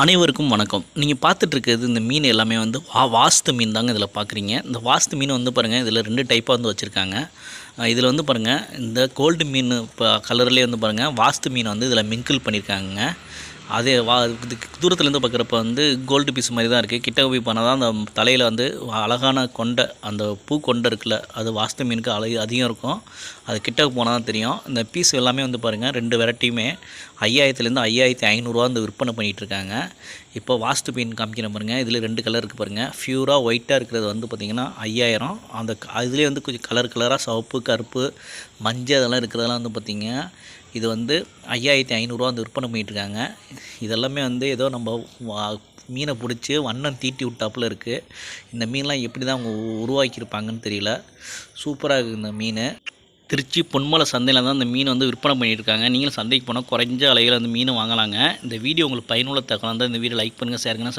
அனைவருக்கும் வணக்கம். நீங்கள் பார்த்துட்ருக்கிறது இந்த மீன் எல்லாமே வந்து வா வாஸ்து மீன் தாங்க இதில் பார்க்குறீங்க இந்த வாஸ்து மீன் வந்து பாருங்கள் இதில் ரெண்டு டைப்பாக வந்து வச்சுருக்காங்க. இதில் வந்து பாருங்கள் இந்த கோல்டு மீன் இப்போ கலர்லேயே வந்து பாருங்கள் வாஸ்து மீனை வந்து இதில் மிங்கிள் பண்ணியிருக்காங்க அதே வா இதுக்கு தூரத்துலேருந்து பார்க்குறப்ப வந்து கோல்டு பீஸ் மாதிரி தான் இருக்குது கிட்ட போய் பண்ணால் தான் அந்த தலையில் வந்து அழகான கொண்டை அந்த பூ கொண்டை இருக்குல்ல அது வாஸ்து மீனுக்கு அழகு அதிகம் இருக்கும். அது கிட்ட போனால் தான் தெரியும். இந்த பீஸ் எல்லாமே வந்து பாருங்கள் ரெண்டு வெரைட்டியுமே ஐயாயிரத்துலேருந்து ஐயாயிரத்தி ஐநூறுரூவா வந்து விற்பனை பண்ணிகிட்டு பாருங்கள் இப்போ வாஸ்து மீன் காமிக்கிறேன் பாருங்கள் இதில் ரெண்டு கலர் இருக்குது பாருங்கள் ஃபியூராக ஒயிட்டாக இருக்கிறது வந்து பார்த்திங்கன்னா ஐயாயிரம். அந்த அதுலேயே வந்து கொஞ்சம் கலர் கலராக சிவப்பு கருப்பு மஞ்சள் அதெல்லாம் இருக்கிறதெல்லாம் வந்து பார்த்திங்க இது வந்து ஐயாயிரத்தி ஐநூறுரூவா வந்து விற்பனை பண்ணிகிட்ருக்காங்க இதெல்லாமே வந்து ஏதோ நம்ம வா- மீனை பிடிச்சி வண்ணம் தீட்டி விட்டாப்புல இருக்குது இந்த மீன்லாம் எப்படி தான் அவங்க உ- உருவாக்கியிருப்பாங்கன்னு தெரியல. சூப்பராக இருக்குது இந்த மீன். திருச்சி பொன்மலை சந்தையில் தான் அந்த மீன் வந்து விற்பனை பண்ணியிருக்காங்க நீங்களும் சந்தைக்கு போனால் குறைஞ்ச அலையில் அந்த மீன் வாங்கலாங்க. இந்த வீடியோ உங்களுக்கு பயனுள்ள தகவலாக இருந்தால் இந்த வீடியோ லைக் பண்ணுங்கள் சேருங்கன்னா